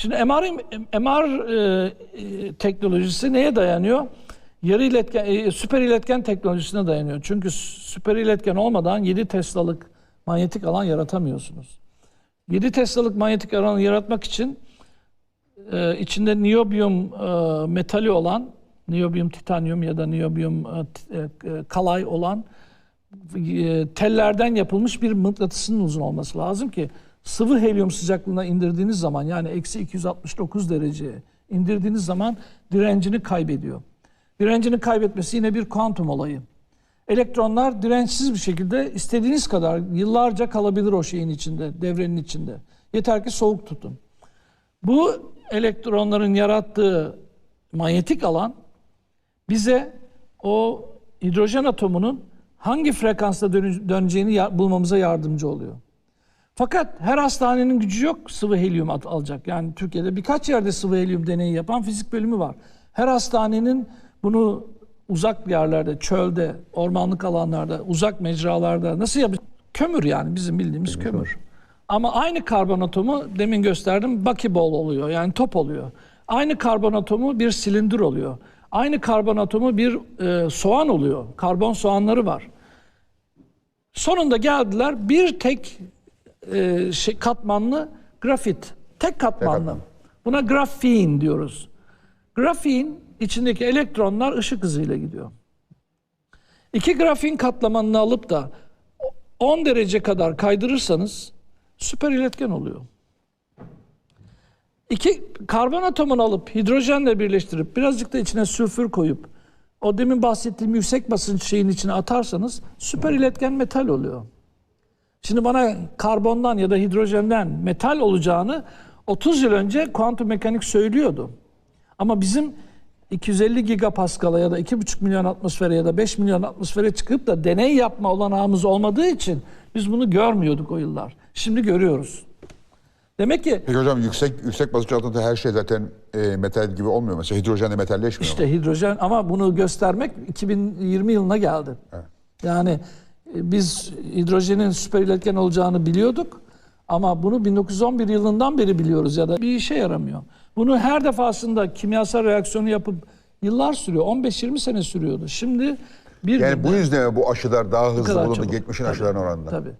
Şimdi MR, MR e, e, teknolojisi neye dayanıyor? Yarı iletken, e, süper iletken teknolojisine dayanıyor. Çünkü süper iletken olmadan 7 Tesla'lık manyetik alan yaratamıyorsunuz. 7 Tesla'lık manyetik alanı yaratmak için e, içinde niyobiyum e, metali olan, niyobiyum titanyum ya da niyobiyum e, e, e, kalay olan e, tellerden yapılmış bir mıknatısının uzun olması lazım ki sıvı helyum sıcaklığına indirdiğiniz zaman yani eksi 269 dereceye indirdiğiniz zaman direncini kaybediyor. Direncini kaybetmesi yine bir kuantum olayı. Elektronlar dirençsiz bir şekilde istediğiniz kadar yıllarca kalabilir o şeyin içinde, devrenin içinde. Yeter ki soğuk tutun. Bu elektronların yarattığı manyetik alan bize o hidrojen atomunun hangi frekansta döneceğini bulmamıza yardımcı oluyor. Fakat her hastanenin gücü yok sıvı helyum at- alacak. Yani Türkiye'de birkaç yerde sıvı helyum deneyi yapan fizik bölümü var. Her hastanenin bunu uzak yerlerde, çölde, ormanlık alanlarda, uzak mecralarda nasıl yapacak? Kömür yani bizim bildiğimiz kömür. Ama aynı karbon atomu demin gösterdim buckyball oluyor yani top oluyor. Aynı karbon atomu bir silindir oluyor. Aynı karbon atomu bir e, soğan oluyor. Karbon soğanları var. Sonunda geldiler bir tek e, şey, katmanlı grafit. Tek katmanlı. katman. Buna grafin diyoruz. Grafin içindeki elektronlar ışık hızıyla gidiyor. İki grafin katlamanını alıp da 10 derece kadar kaydırırsanız süper iletken oluyor. İki karbon atomunu alıp hidrojenle birleştirip birazcık da içine sülfür koyup o demin bahsettiğim yüksek basınç şeyin içine atarsanız süper iletken metal oluyor. Şimdi bana karbondan ya da hidrojenden metal olacağını 30 yıl önce kuantum mekanik söylüyordu. Ama bizim 250 gigapaskal'a ya da 2,5 milyon atmosfere ya da 5 milyon atmosfere çıkıp da deney yapma olanağımız olmadığı için biz bunu görmüyorduk o yıllar. Şimdi görüyoruz. Demek ki Peki hocam yüksek yüksek basınç altında her şey zaten e, metal gibi olmuyor. Mesela hidrojenle metalleşmiyor. mu? İşte hidrojen ama bunu göstermek 2020 yılına geldi. Yani e, biz hidrojenin süper iletken olacağını biliyorduk ama bunu 1911 yılından beri biliyoruz ya da bir işe yaramıyor. Bunu her defasında kimyasal reaksiyonu yapıp yıllar sürüyor. 15-20 sene sürüyordu. Şimdi bir Yani bu yüzden bu aşılar daha hızlı bulundu çabuk. geçmişin Tabii, aşılarına oranında. Tabii.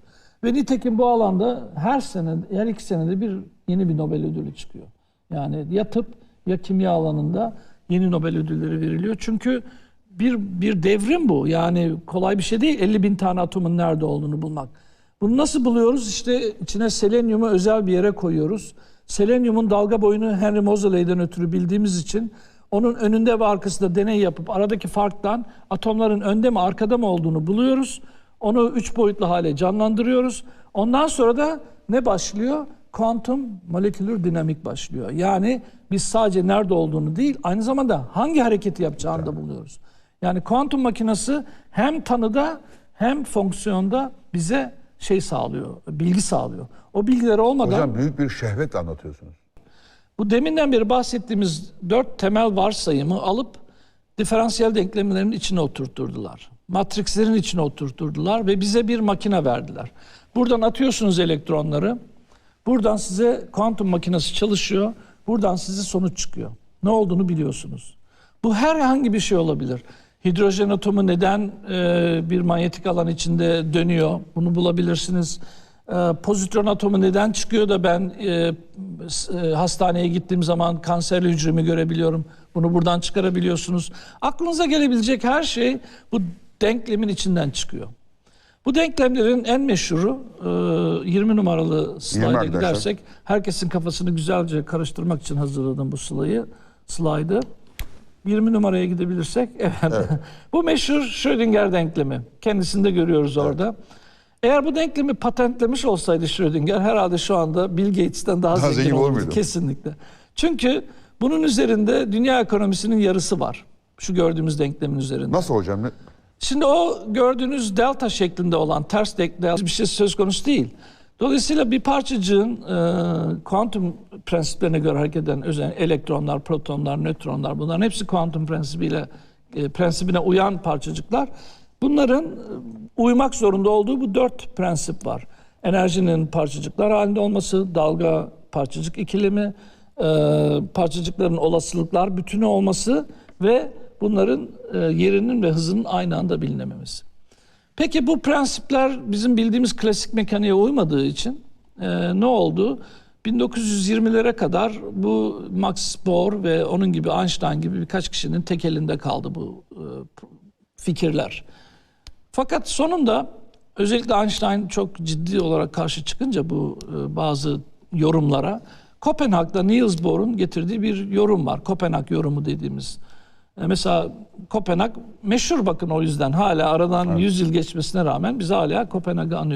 Ve nitekim bu alanda her sene, her iki senede bir yeni bir Nobel ödülü çıkıyor. Yani ya tıp ya kimya alanında yeni Nobel ödülleri veriliyor. Çünkü bir, bir devrim bu. Yani kolay bir şey değil 50 bin tane atomun nerede olduğunu bulmak. Bunu nasıl buluyoruz? İşte içine selenyumu özel bir yere koyuyoruz. Selenyumun dalga boyunu Henry Moseley'den ötürü bildiğimiz için onun önünde ve arkasında deney yapıp aradaki farktan atomların önde mi arkada mı olduğunu buluyoruz. Onu üç boyutlu hale canlandırıyoruz. Ondan sonra da ne başlıyor? Kuantum moleküler dinamik başlıyor. Yani biz sadece nerede olduğunu değil, aynı zamanda hangi hareketi yapacağını da buluyoruz. Yani kuantum makinesi hem tanıda hem fonksiyonda bize şey sağlıyor, bilgi sağlıyor. O bilgiler olmadan Hocam büyük bir şehvet anlatıyorsunuz. bu deminden beri bahsettiğimiz dört temel varsayımı alıp diferansiyel denklemlerin içine oturtturdular. Matrixlerin içine oturtturdular ve bize bir makine verdiler. Buradan atıyorsunuz elektronları. Buradan size kuantum makinesi çalışıyor. Buradan size sonuç çıkıyor. Ne olduğunu biliyorsunuz. Bu herhangi bir şey olabilir. Hidrojen atomu neden e, bir manyetik alan içinde dönüyor? Bunu bulabilirsiniz. E, pozitron atomu neden çıkıyor da ben e, e, hastaneye gittiğim zaman kanserli hücremi görebiliyorum. Bunu buradan çıkarabiliyorsunuz. Aklınıza gelebilecek her şey bu denklemin içinden çıkıyor. Bu denklemlerin en meşhuru e, 20 numaralı slayda arkadaşlar. gidersek herkesin kafasını güzelce karıştırmak için hazırladım bu slayı, slaydı. 20 numaraya gidebilirsek evet. bu meşhur Schrödinger denklemi. Kendisini de görüyoruz orada. Eğer bu denklemi patentlemiş olsaydı Schrödinger herhalde şu anda Bill Gates'ten daha, Daha zengin, zengin olur olurdu. Kesinlikle. Çünkü bunun üzerinde dünya ekonomisinin yarısı var. Şu gördüğümüz denklemin üzerinde. Nasıl hocam? Şimdi o gördüğünüz delta şeklinde olan ters delta bir şey söz konusu değil. Dolayısıyla bir parçacığın e, kuantum prensiplerine göre hareket eden özel elektronlar, protonlar, nötronlar bunların hepsi kuantum prensibiyle e, prensibine uyan parçacıklar. Bunların e, uymak zorunda olduğu bu dört prensip var. Enerjinin parçacıklar halinde olması, dalga parçacık ikilemi, e, parçacıkların olasılıklar bütünü olması ve bunların e, yerinin ve hızının aynı anda bilinememesi. Peki bu prensipler bizim bildiğimiz klasik mekaniğe uymadığı için e, ne oldu? 1920'lere kadar bu Max Bohr ve onun gibi Einstein gibi birkaç kişinin tek elinde kaldı bu e, fikirler. Fakat sonunda özellikle Einstein çok ciddi olarak karşı çıkınca bu e, bazı yorumlara Kopenhag'da Niels Bohr'un getirdiği bir yorum var. Kopenhag yorumu dediğimiz. E, Mesela Kopenhag meşhur bakın o yüzden hala aradan 100 yıl geçmesine rağmen biz hala Kopenhag'ı anıyoruz.